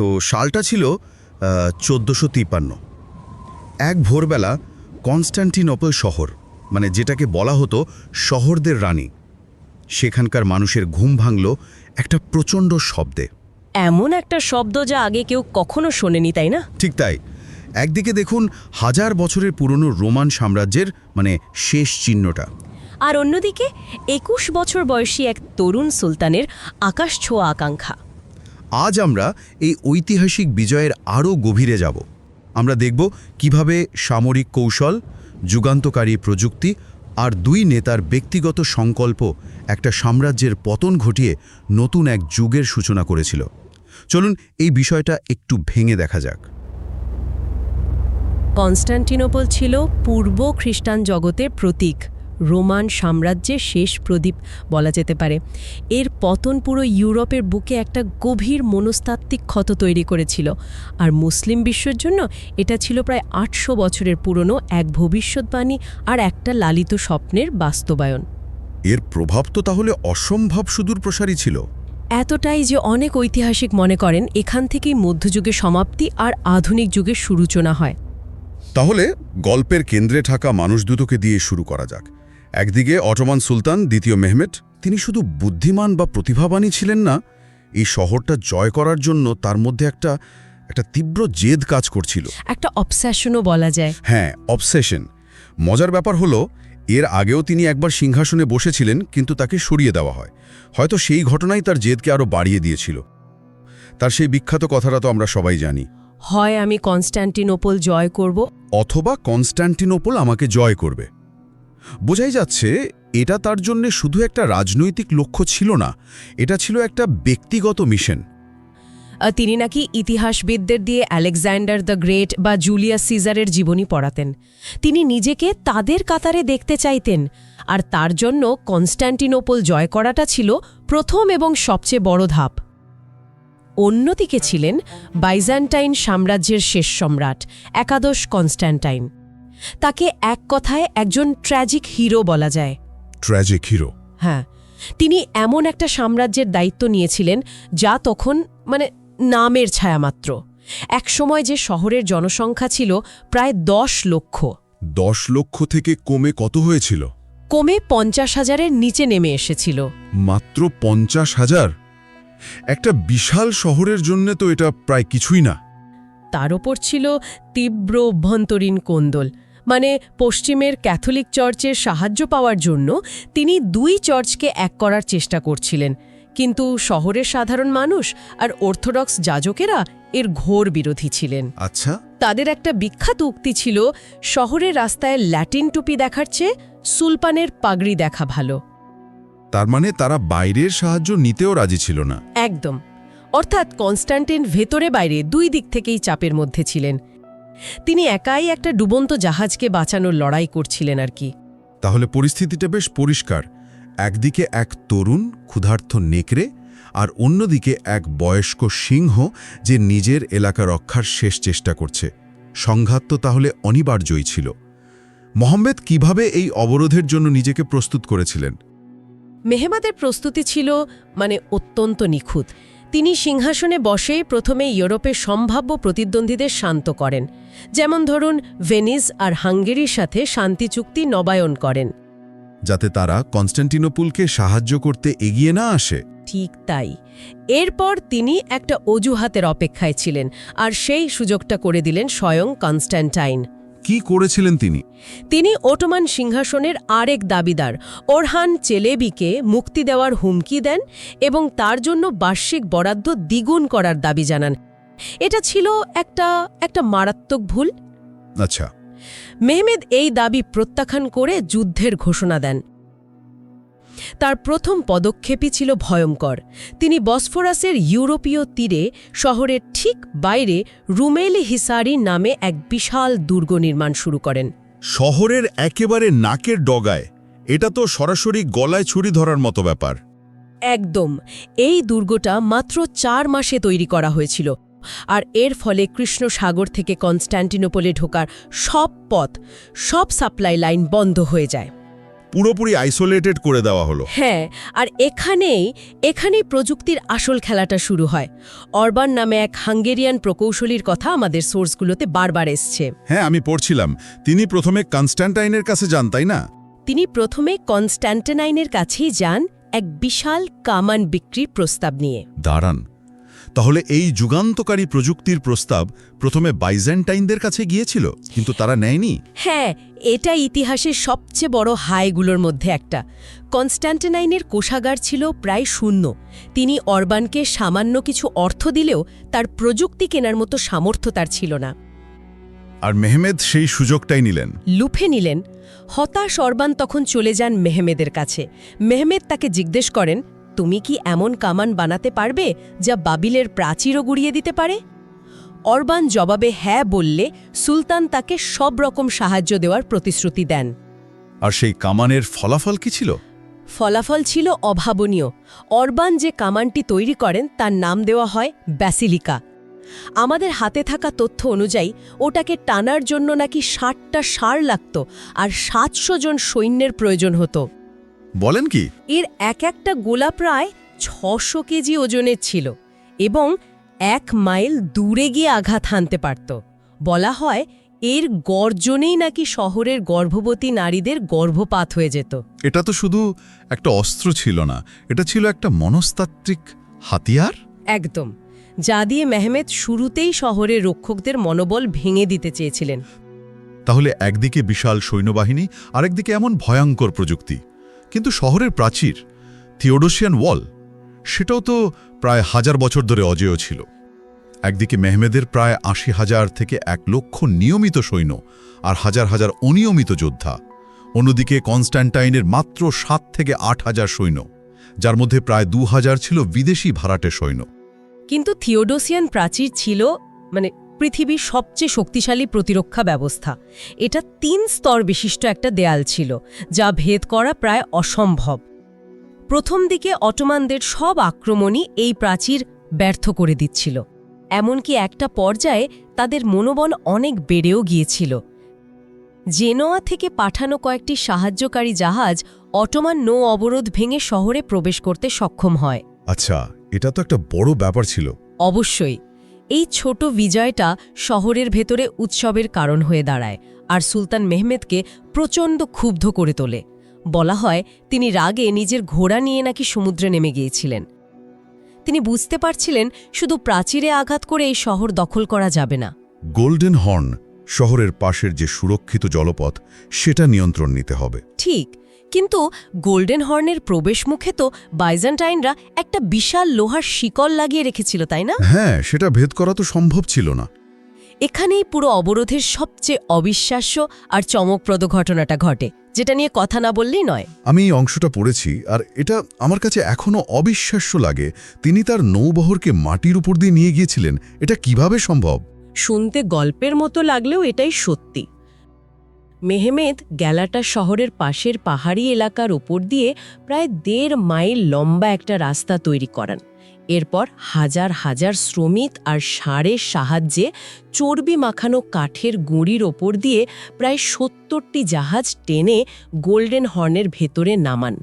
তো সালটা ছিল চোদ্দোশো তিপ্পান্ন। এক ভোরবেলা কনস্ট্যান্টিনোপল শহর মানে যেটাকে বলা হতো শহরদের রানী সেখানকার মানুষের ঘুম ভাঙল একটা প্রচণ্ড শব্দে। এমন একটা শব্দ যা আগে কেউ কখনো শোনেনি তাই না? ঠিক তাই। একদিকে দেখুন হাজার বছরের পুরনো রোমান সাম্রাজ্যের মানে শেষ চিহ্নটা। আর অন্যদিকে একুশ বছর বয়সী এক তরুণ সুলতানের আকাশ ছোঁয়া আকাঙ্ক্ষা। আজ আমরা এই ঐতিহাসিক বিজয়ের আরও গভীরে যাব। আমরা দেখব কীভাবে সামরিক কৌশল, যুগান্তকারী প্রযুক্তি আর দুই নেতার ব্যক্তিগত সংকল্প একটা সাম্রাজ্যের পতন ঘটিয়ে নতুন এক যুগের সূচনা করেছিল। চলুন এই বিষয়টা একটু ভেঙে দেখা যাক। কনস্টান্টিনোপল ছিল পূর্ব খ্রিস্টান জগতের প্রতীক। রোমান সাম্রাজ্যের শেষ প্রদীপ বলা যেতে পারে। এর পতন পুরো ইউরোপের বুকে একটা গভীর মনস্তাত্ত্বিক ক্ষত তৈরি করেছিল। আর মুসলিম বিশ্বের জন্য এটা ছিল প্রায় আটশো বছরের পুরনো এক ভবিষ্যৎবাণী আর একটা লালিত স্বপ্নের বাস্তবায়ন। এর প্রভাব তো তাহলে অসম্ভব সুদূর প্রসারী ছিল। এতটাই যে অনেক ঐতিহাসিক মনে করেন এখান থেকেই মধ্যযুগের সমাপ্তি আর আধুনিক যুগের সুরুচনা হয়। তাহলে গল্পের কেন্দ্রে থাকা মানুষ দুটোকে দিয়ে শুরু করা যাক। একদিকে অটোমান সুলতান দ্বিতীয় মেহমেট। তিনি শুধু বুদ্ধিমান বা প্রতিভাবানই ছিলেন না এই শহরটা জয় করার জন্য তার মধ্যে একটা একটা তীব্র জেদ কাজ করছিল। একটা অবসেশনও বলা যায়। হ্যাঁ অবসেশন মজার ব্যাপার হলো এর আগেও তিনি একবার সিংহাসনে বসেছিলেন কিন্তু তাকে সরিয়ে দেওয়া হয়। হয়তো সেই ঘটনাই তার জেদকে আরও বাড়িয়ে দিয়েছিল। তার সেই বিখ্যাত কথাটা তো আমরা সবাই জানি। হয় আমি কনস্ট্যান্টিনোপল জয় করব। অথবা কনস্ট্যান্টিনোপল আমাকে জয় করবে। বোঝাই যাচ্ছে, এটা তার জন্য শুধু একটা রাজনৈতিক লক্ষ্য ছিল না, এটা ছিল একটা ব্যক্তিগত মিশন। তিনি নাকি ইতিহাসবিদদের দিয়ে আলেকজান্ডার দ্য গ্রেট বা জুলিয়াস সিজারের জীবনী পড়াতেন। তিনি নিজেকে তাদের কাতারে দেখতে চাইতেন, আর তার জন্য কনস্ট্যান্টিনোপল জয় করাটা ছিল প্রথম এবং সবচেয়ে বড় ধাপ। অন্যদিকে ছিলেন বাইজান্টাইন সাম্রাজ্যের শেষ সম্রাট, একাদশ কনস্ট্যান্টাইন তাকে এক কথায় একজন ট্র্যাজিক হিরো বলা যায়। ট্র্যাজিক হিরো হ্যাঁ। তিনি এমন একটা সাম্রাজ্যের দায়িত্ব নিয়েছিলেন যা তখন মানে নামের ছায়ামাত্র একসময় যে শহরের জনসংখ্যা ছিল প্রায় দশ লক্ষ। দশ লক্ষ থেকে কমে কত হয়েছিল? কমে পঞ্চাশ হাজারের নিচে নেমে এসেছিল। মাত্র পঞ্চাশ হাজার? একটা বিশাল শহরের জন্য তো এটা প্রায় কিছুই না। তার ওপর ছিল তীব্র অভ্যন্তরীণ কোন্দল। মানে পশ্চিমের ক্যাথলিক চার্চের সাহায্য পাওয়ার জন্য তিনি দুই চার্চকে এক করার চেষ্টা করছিলেন। কিন্তু শহরের সাধারণ মানুষ আর অর্থোডক্স যাজকেরা এর ঘোর বিরোধী ছিলেন। আচ্ছা। তাদের একটা বিখ্যাত উক্তি ছিল শহরের রাস্তায় ল্যাটিন টুপি দেখার চেয়ে সুলপানের পাগড়ি দেখা ভালো। তার মানে তারা বাইরের সাহায্য নিতেও রাজি ছিল না। একদম। অর্থাৎ কনস্ট্যান্টিন ভেতরে বাইরে দুই দিক থেকেই চাপের মধ্যে ছিলেন। তিনি একাই একটা ডুবন্ত জাহাজকে বাঁচানোর লড়াই করছিলেন আর কি। তাহলে পরিস্থিতিটা বেশ পরিষ্কার। একদিকে এক তরুণ ক্ষুধার্থ নেকড়ে আর অন্যদিকে এক বয়স্ক সিংহ যে নিজের এলাকা রক্ষার শেষ চেষ্টা করছে। সংঘাত তো তাহলে অনিবার্যই ছিল। মোহাম্মদ কীভাবে এই অবরোধের জন্য নিজেকে প্রস্তুত করেছিলেন? মেহমাদের প্রস্তুতি ছিল মানে অত্যন্ত নিখুঁত। তিনি সিংহাসনে বসেই প্রথমে ইউরোপের সম্ভাব্য প্রতিদ্বন্দ্বীদের শান্ত করেন। যেমন ধরুন ভেনিস আর হাঙ্গেরির সাথে শান্তি চুক্তি নবায়ন করেন। যাতে তারা কনস্ট্যান্টিনোপুলকে সাহায্য করতে এগিয়ে না আসে। ঠিক তাই। এরপর তিনি একটা অজুহাতের অপেক্ষায় ছিলেন আর সেই সুযোগটা করে দিলেন স্বয়ং কনস্ট্যান্টাইন কি করেছিলেন তিনি? তিনি ওটোমান সিংহাসনের আরেক দাবিদার ওরহান চেলেবিকে মুক্তি দেওয়ার হুমকি দেন এবং তার জন্য বার্ষিক বরাদ্দ দ্বিগুণ করার দাবি জানান। এটা ছিল একটা একটা মারাত্মক ভুল। আচ্ছা। মেহমেদ এই দাবি প্রত্যাখ্যান করে যুদ্ধের ঘোষণা দেন। তার প্রথম পদক্ষেপই ছিল ভয়ঙ্কর। তিনি বসফোরাসের ইউরোপীয় তীরে শহরের ঠিক বাইরে রুমেলি হিসারি নামে এক বিশাল দুর্গ নির্মাণ শুরু করেন। শহরের একেবারে নাকের ডগায়। এটা তো সরাসরি গলায় ছুরি ধরার মতো ব্যাপার। একদম। এই দুর্গটা মাত্র চার মাসে তৈরি করা হয়েছিল। আর এর ফলে কৃষ্ণ সাগর থেকে কনস্ট্যান্টিনোপোলে ঢোকার সব পথ সব সাপ্লাই লাইন বন্ধ হয়ে যায়। পুরোপুরি আইসোলেটেড করে দেওয়া হলো। হ্যাঁ আর এখানেই এখানেই প্রযুক্তির আসল খেলাটা শুরু হয়। অরবান নামে এক হাঙ্গেরিয়ান প্রকৌশলীর কথা আমাদের সোর্সগুলোতে বারবার এসছে। হ্যাঁ আমি পড়ছিলাম। তিনি প্রথমে কনস্ট্যান্টাইনের কাছে যান তাই না? তিনি প্রথমে কনস্ট্যান্টানাইনের কাছেই যান এক বিশাল কামান বিক্রির প্রস্তাব নিয়ে। দাঁড়ান তাহলে এই যুগান্তকারী প্রযুক্তির প্রস্তাব প্রথমে বাইজেন্টাইনদের কাছে গিয়েছিল কিন্তু তারা নেয়নি? হ্যাঁ এটা ইতিহাসের সবচেয়ে বড় হাইগুলোর মধ্যে একটা। কনস্ট্যান্টেনাইনের কোষাগার ছিল প্রায় শূন্য। তিনি অরবানকে সামান্য কিছু অর্থ দিলেও তার প্রযুক্তি কেনার মতো সামর্থ্য তার ছিল না। আর মেহমেদ সেই সুযোগটাই নিলেন। লুফে নিলেন। হতাশ অরবান তখন চলে যান মেহমেদের কাছে। মেহমেদ তাকে জিজ্ঞেস করেন তুমি কি এমন কামান বানাতে পারবে যা বাবিলের প্রাচীরও গুড়িয়ে দিতে পারে? অরবান জবাবে হ্যাঁ বললে সুলতান তাকে সব রকম সাহায্য দেওয়ার প্রতিশ্রুতি দেন। আর সেই কামানের ফলাফল কি ছিল? ফলাফল ছিল অভাবনীয়। অরবান যে কামানটি তৈরি করেন তার নাম দেওয়া হয় ব্যাসিলিকা। আমাদের হাতে থাকা তথ্য অনুযায়ী ওটাকে টানার জন্য নাকি ষাটটা সার লাগত আর সাতশো জন সৈন্যের প্রয়োজন হতো। বলেন কি? এর এক একটা গোলা প্রায় ছশো কেজি ওজনের ছিল এবং এক মাইল দূরে গিয়ে আঘাত হানতে পারত। বলা হয় এর গর্জনেই নাকি শহরের গর্ভবতী নারীদের গর্ভপাত হয়ে যেত। এটা তো শুধু একটা অস্ত্র ছিল না এটা ছিল একটা মনস্তাত্ত্বিক হাতিয়ার? একদম যা দিয়ে মেহমেদ শুরুতেই শহরের রক্ষকদের মনোবল ভেঙে দিতে চেয়েছিলেন। তাহলে একদিকে বিশাল সৈন্যবাহিনী আরেকদিকে এমন ভয়ঙ্কর প্রযুক্তি। কিন্তু শহরের প্রাচীর থিওডোসিয়ান ওয়াল, সেটাও তো প্রায় হাজার বছর ধরে অজেয় ছিল। একদিকে মেহমেদের প্রায় আশি হাজার থেকে এক লক্ষ নিয়মিত সৈন্য আর হাজার হাজার অনিয়মিত যোদ্ধা। অন্যদিকে কনস্ট্যান্টাইনের মাত্র সাত থেকে আট হাজার সৈন্য, যার মধ্যে প্রায় দু হাজার ছিল বিদেশি ভাড়াটে সৈন্য। কিন্তু থিওডোসিয়ান প্রাচীর ছিল মানে পৃথিবীর সবচেয়ে শক্তিশালী প্রতিরক্ষা ব্যবস্থা। এটা তিন স্তর বিশিষ্ট একটা দেয়াল ছিল যা ভেদ করা প্রায় অসম্ভব। প্রথম দিকে অটোমানদের সব আক্রমণই এই প্রাচীর ব্যর্থ করে দিচ্ছিল। এমনকি একটা পর্যায়ে তাদের মনোবল অনেক বেড়েও গিয়েছিল। জেনোয়া থেকে পাঠানো কয়েকটি সাহায্যকারী জাহাজ অটোমান নৌ অবরোধ ভেঙে শহরে প্রবেশ করতে সক্ষম হয়। আচ্ছা এটা তো একটা বড় ব্যাপার ছিল। অবশ্যই। এই ছোট বিজয়টা শহরের ভেতরে উৎসবের কারণ হয়ে দাঁড়ায় আর সুলতান মেহমেদকে প্রচণ্ড ক্ষুব্ধ করে তোলে। বলা হয় তিনি রাগে নিজের ঘোড়া নিয়ে নাকি সমুদ্রে নেমে গিয়েছিলেন। তিনি বুঝতে পারছিলেন শুধু প্রাচীরে আঘাত করে এই শহর দখল করা যাবে না। গোল্ডেন হর্ন শহরের পাশের যে সুরক্ষিত জলপথ সেটা নিয়ন্ত্রণ নিতে হবে। ঠিক কিন্তু গোল্ডেন হর্নের প্রবেশ মুখে তো বাইজেন্টাইনরা একটা বিশাল লোহার শিকল লাগিয়ে রেখেছিল তাই না? হ্যাঁ সেটা ভেদ করা তো সম্ভব ছিল না। এখানেই পুরো অবরোধের সবচেয়ে অবিশ্বাস্য আর চমকপ্রদ ঘটনাটা ঘটে যেটা নিয়ে কথা না বললেই নয়। আমি এই অংশটা পড়েছি আর এটা আমার কাছে এখনও অবিশ্বাস্য লাগে। তিনি তার নৌবহরকে মাটির উপর দিয়ে নিয়ে গিয়েছিলেন এটা কীভাবে সম্ভব? শুনতে গল্পের মতো লাগলেও এটাই সত্যি। মেহমেদ গ্যালাটা শহরের পাশের পাহাড়ি এলাকার ওপর দিয়ে প্রায় দেড় মাইল লম্বা একটা রাস্তা তৈরি করান। এরপর হাজার হাজার শ্রমিক আর ষাঁড়ের সাহায্যে চর্বি মাখানো কাঠের গুঁড়ির ওপর দিয়ে প্রায় সত্তরটি জাহাজ টেনে গোল্ডেন হর্নের ভেতরে নামান।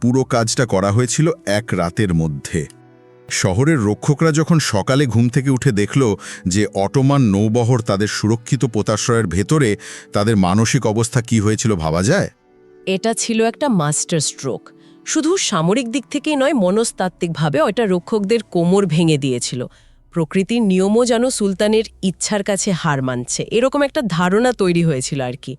পুরো কাজটা করা হয়েছিল এক রাতের মধ্যে। শহরের রক্ষকরা যখন সকালে ঘুম থেকে উঠে দেখল যে অটোমান নৌবহর তাদের সুরক্ষিত পোতাশ্রয়ের ভেতরে, তাদের মানসিক অবস্থা কি হয়েছিল ভাবা যায়? এটা ছিল একটা মাস্টার স্ট্রোক। শুধু সামরিক দিক থেকেই নয়, মনস্তাত্ত্বিকভাবে ওটা রক্ষকদের কোমর ভেঙে দিয়েছিল। প্রকৃতির নিয়মও যেন সুলতানের ইচ্ছার কাছে হার মানছে। এরকম একটা ধারণা তৈরি হয়েছিল আর কি।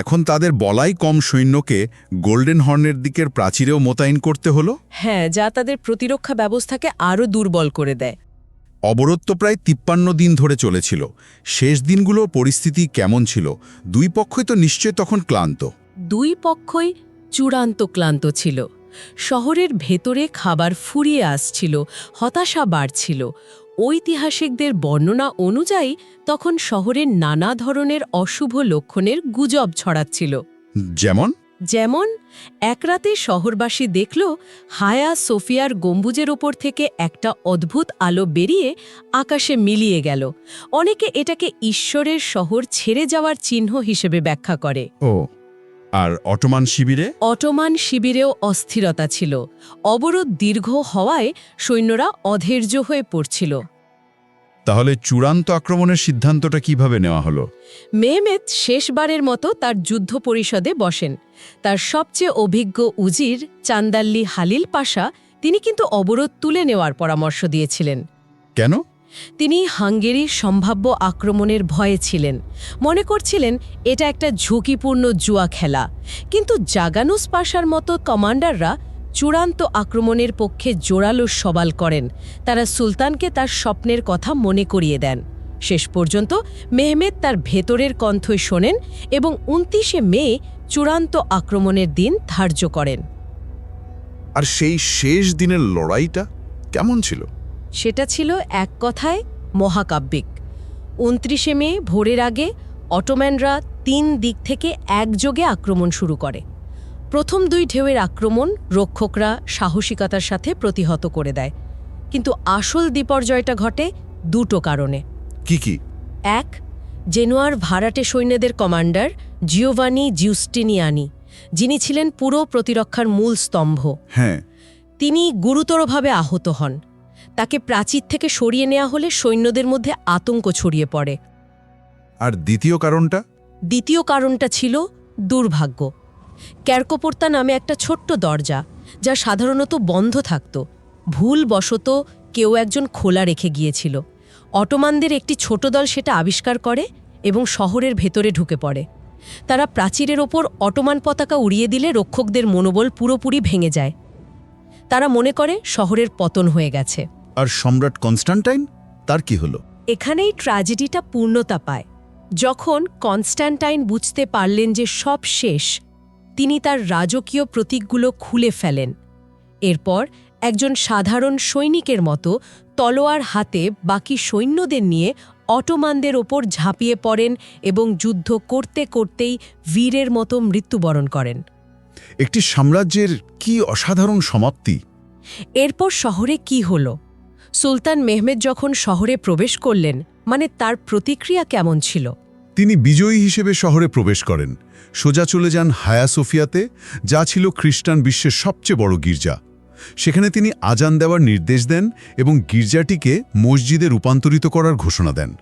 এখন তাদের বলাই কম সৈন্যকে গোল্ডেন হর্নের দিকের প্রাচীরেও মোতায়েন করতে হলো? হ্যাঁ যা তাদের প্রতিরক্ষা ব্যবস্থাকে আরও দুর্বল করে দেয়। অবরোধ তো প্রায় তিপ্পান্ন দিন ধরে চলেছিল। শেষ দিনগুলোর পরিস্থিতি কেমন ছিল? দুই পক্ষই তো নিশ্চয় তখন ক্লান্ত। দুই পক্ষই চূড়ান্ত ক্লান্ত ছিল। শহরের ভেতরে খাবার ফুরিয়ে আসছিল হতাশা বাড়ছিল। ঐতিহাসিকদের বর্ণনা অনুযায়ী তখন শহরের নানা ধরনের অশুভ লক্ষণের গুজব ছড়াচ্ছিল। যেমন? যেমন এক রাতে শহরবাসী দেখল হায়া সোফিয়ার গম্বুজের ওপর থেকে একটা অদ্ভুত আলো বেরিয়ে আকাশে মিলিয়ে গেল। অনেকে এটাকে ঈশ্বরের শহর ছেড়ে যাওয়ার চিহ্ন হিসেবে ব্যাখ্যা করে। ও আর অটোমান শিবিরে? অটোমান শিবিরেও অস্থিরতা ছিল। অবরোধ দীর্ঘ হওয়ায় সৈন্যরা অধৈর্য হয়ে পড়ছিল। তাহলে চূড়ান্ত আক্রমণের সিদ্ধান্তটা কীভাবে নেওয়া হলো? মেহমেদ শেষবারের মতো তার যুদ্ধ পরিষদে বসেন। তার সবচেয়ে অভিজ্ঞ উজির চান্দাল্লি হালিল পাশা তিনি কিন্তু অবরোধ তুলে নেওয়ার পরামর্শ দিয়েছিলেন। কেন? তিনি হাঙ্গেরির সম্ভাব্য আক্রমণের ভয়ে ছিলেন। মনে করছিলেন, এটা একটা ঝুঁকিপূর্ণ জুয়া খেলা। কিন্তু জাগানুস পাশার মতো কমান্ডাররা চূড়ান্ত আক্রমণের পক্ষে জোরালো সবাল করেন। তারা সুলতানকে তার স্বপ্নের কথা মনে করিয়ে দেন। শেষ পর্যন্ত মেহমেদ তার ভেতরের কণ্ঠই শোনেন এবং উনতিশে মে চূড়ান্ত আক্রমণের দিন ধার্য করেন। আর সেই শেষ দিনের লড়াইটা কেমন ছিল? সেটা ছিল এক কথায় মহাকাব্যিক। উনত্রিশে মে ভোরের আগে অটোম্যানরা তিন দিক থেকে একযোগে আক্রমণ শুরু করে। প্রথম দুই ঢেউয়ের আক্রমণ রক্ষকরা সাহসিকতার সাথে প্রতিহত করে দেয়। কিন্তু আসল বিপর্যয়টা ঘটে দুটো কারণে। কি কি? এক জেনুয়ার ভাড়াটে সৈন্যদের কমান্ডার জিওভানি জিউস্টিনিয়ানি যিনি ছিলেন পুরো প্রতিরক্ষার মূল স্তম্ভ। হ্যাঁ। তিনি গুরুতরভাবে আহত হন। তাকে প্রাচীর থেকে সরিয়ে নেওয়া হলে সৈন্যদের মধ্যে আতঙ্ক ছড়িয়ে পড়ে। আর দ্বিতীয় কারণটা? দ্বিতীয় কারণটা ছিল দুর্ভাগ্য। ক্যারকোপোর্তা নামে একটা ছোট্ট দরজা যা সাধারণত বন্ধ থাকত। ভুলবশত কেউ একজন খোলা রেখে গিয়েছিল। অটোমানদের একটি ছোট দল সেটা আবিষ্কার করে এবং শহরের ভেতরে ঢুকে পড়ে। তারা প্রাচীরের ওপর অটোমান পতাকা উড়িয়ে দিলে রক্ষকদের মনোবল পুরোপুরি ভেঙে যায়। তারা মনে করে শহরের পতন হয়ে গেছে। আর সম্রাট কনস্টান্টাইন তার কি হলো? এখানেই ট্র্যাজেডিটা পূর্ণতা পায়। যখন কনস্ট্যান্টাইন বুঝতে পারলেন যে সব শেষ তিনি তার রাজকীয় প্রতীকগুলো খুলে ফেলেন। এরপর একজন সাধারণ সৈনিকের মতো তলোয়ার হাতে বাকি সৈন্যদের নিয়ে অটোমানদের ওপর ঝাঁপিয়ে পড়েন এবং যুদ্ধ করতে করতেই বীরের মতো মৃত্যুবরণ করেন। একটি সাম্রাজ্যের কি অসাধারণ সমাপ্তি? এরপর শহরে কি হল? সুলতান মেহমেদ যখন শহরে প্রবেশ করলেন মানে তার প্রতিক্রিয়া কেমন ছিল? তিনি বিজয়ী হিসেবে শহরে প্রবেশ করেন। সোজা চলে যান হায়া সোফিয়াতে যা ছিল খ্রিস্টান বিশ্বের সবচেয়ে বড় গির্জা। সেখানে তিনি আজান দেওয়ার নির্দেশ দেন এবং গির্জাটিকে মসজিদে রূপান্তরিত করার ঘোষণা দেন।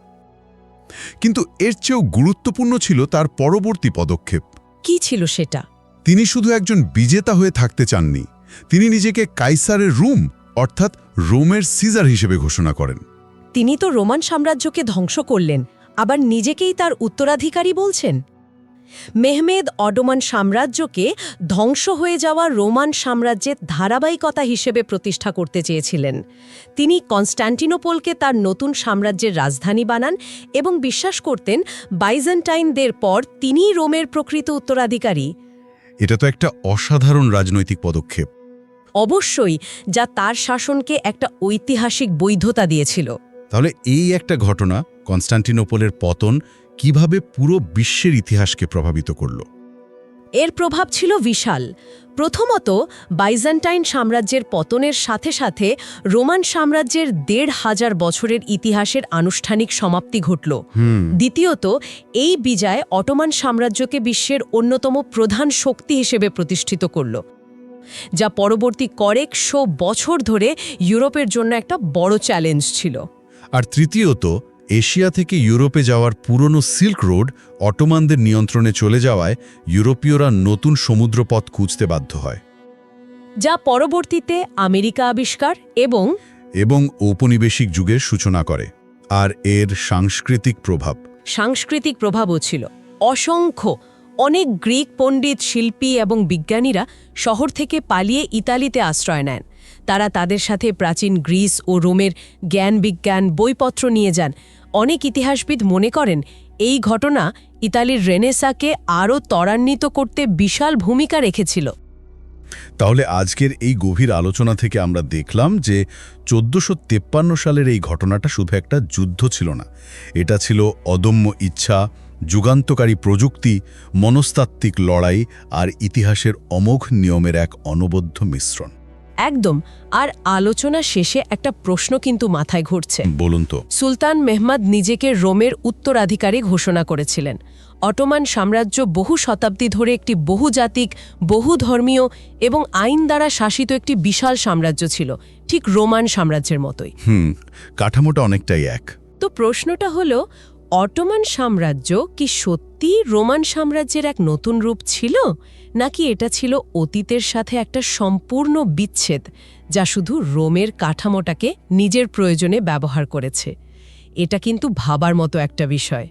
কিন্তু এর চেয়েও গুরুত্বপূর্ণ ছিল তার পরবর্তী পদক্ষেপ। কি ছিল সেটা? তিনি শুধু একজন বিজেতা হয়ে থাকতে চাননি। তিনি নিজেকে কাইসারের রুম অর্থাৎ রোমের সিজার হিসেবে ঘোষণা করেন। তিনি তো রোমান সাম্রাজ্যকে ধ্বংস করলেন আবার নিজেকেই তার উত্তরাধিকারী বলছেন? মেহমেদ অটোমান সাম্রাজ্যকে ধ্বংস হয়ে যাওয়া রোমান সাম্রাজ্যের ধারাবাহিকতা হিসেবে প্রতিষ্ঠা করতে চেয়েছিলেন। তিনি কনস্ট্যান্টিনোপলকে তার নতুন সাম্রাজ্যের রাজধানী বানান এবং বিশ্বাস করতেন বাইজেন্টাইনদের পর তিনিই রোমের প্রকৃত উত্তরাধিকারী। এটা তো একটা অসাধারণ রাজনৈতিক পদক্ষেপ। অবশ্যই যা তার শাসনকে একটা ঐতিহাসিক বৈধতা দিয়েছিল। তাহলে এই একটা ঘটনা কনস্টান্টিনোপলের পতন কীভাবে পুরো বিশ্বের ইতিহাসকে প্রভাবিত করল? এর প্রভাব ছিল বিশাল। প্রথমত বাইজান্টাইন সাম্রাজ্যের পতনের সাথে সাথে রোমান সাম্রাজ্যের দেড় হাজার বছরের ইতিহাসের আনুষ্ঠানিক সমাপ্তি ঘটল। দ্বিতীয়ত এই বিজয় অটোমান সাম্রাজ্যকে বিশ্বের অন্যতম প্রধান শক্তি হিসেবে প্রতিষ্ঠিত করল। যা পরবর্তী কয়েকশো বছর ধরে ইউরোপের জন্য একটা বড় চ্যালেঞ্জ ছিল। আর তৃতীয়ত এশিয়া থেকে ইউরোপে যাওয়ার পুরনো সিল্ক রোড অটোমানদের নিয়ন্ত্রণে চলে যাওয়ায় ইউরোপীয়রা নতুন সমুদ্রপথ খুঁজতে বাধ্য হয়। যা পরবর্তীতে আমেরিকা আবিষ্কার এবং এবং ঔপনিবেশিক যুগের সূচনা করে আর এর সাংস্কৃতিক প্রভাব। সাংস্কৃতিক প্রভাবও ছিল। অসংখ্য অনেক গ্রিক পণ্ডিত শিল্পী এবং বিজ্ঞানীরা শহর থেকে পালিয়ে ইতালিতে আশ্রয় নেন। তারা তাদের সাথে প্রাচীন গ্রিস ও রোমের জ্ঞান বিজ্ঞান বইপত্র নিয়ে যান। অনেক ইতিহাসবিদ মনে করেন, এই ঘটনা ইতালির রেনেসাকে আরও ত্বরান্বিত করতে বিশাল ভূমিকা রেখেছিল। তাহলে আজকের এই গভীর আলোচনা থেকে আমরা দেখলাম যে চোদ্দোশো সালের এই ঘটনাটা শুধু একটা যুদ্ধ ছিল না। এটা ছিল অদম্য ইচ্ছা যুগান্তকারী প্রযুক্তি মনস্তাত্ত্বিক লড়াই আর ইতিহাসের অমোঘ নিয়মের এক অনবদ্য মিশ্রণ। একদম আর আলোচনা শেষে একটা প্রশ্ন কিন্তু মাথায় ঘুরছে। বলুন তো। সুলতান মেহমাদ নিজেকে রোমের উত্তরাধিকারী ঘোষণা করেছিলেন। অটোমান সাম্রাজ্য বহু শতাব্দী ধরে একটি বহুজাতিক বহুধর্মীয় এবং আইন দ্বারা শাসিত একটি বিশাল সাম্রাজ্য ছিল ঠিক রোমান সাম্রাজ্যের মতোই। হুম কাঠামোটা অনেকটাই এক। তো প্রশ্নটা হলো অটোমান সাম্রাজ্য কি সত্যি রোমান সাম্রাজ্যের এক নতুন রূপ ছিল, নাকি এটা ছিল অতীতের সাথে একটা সম্পূর্ণ বিচ্ছেদ, যা শুধু রোমের কাঠামোটাকে নিজের প্রয়োজনে ব্যবহার করেছে? এটা কিন্তু ভাবার মতো একটা বিষয়।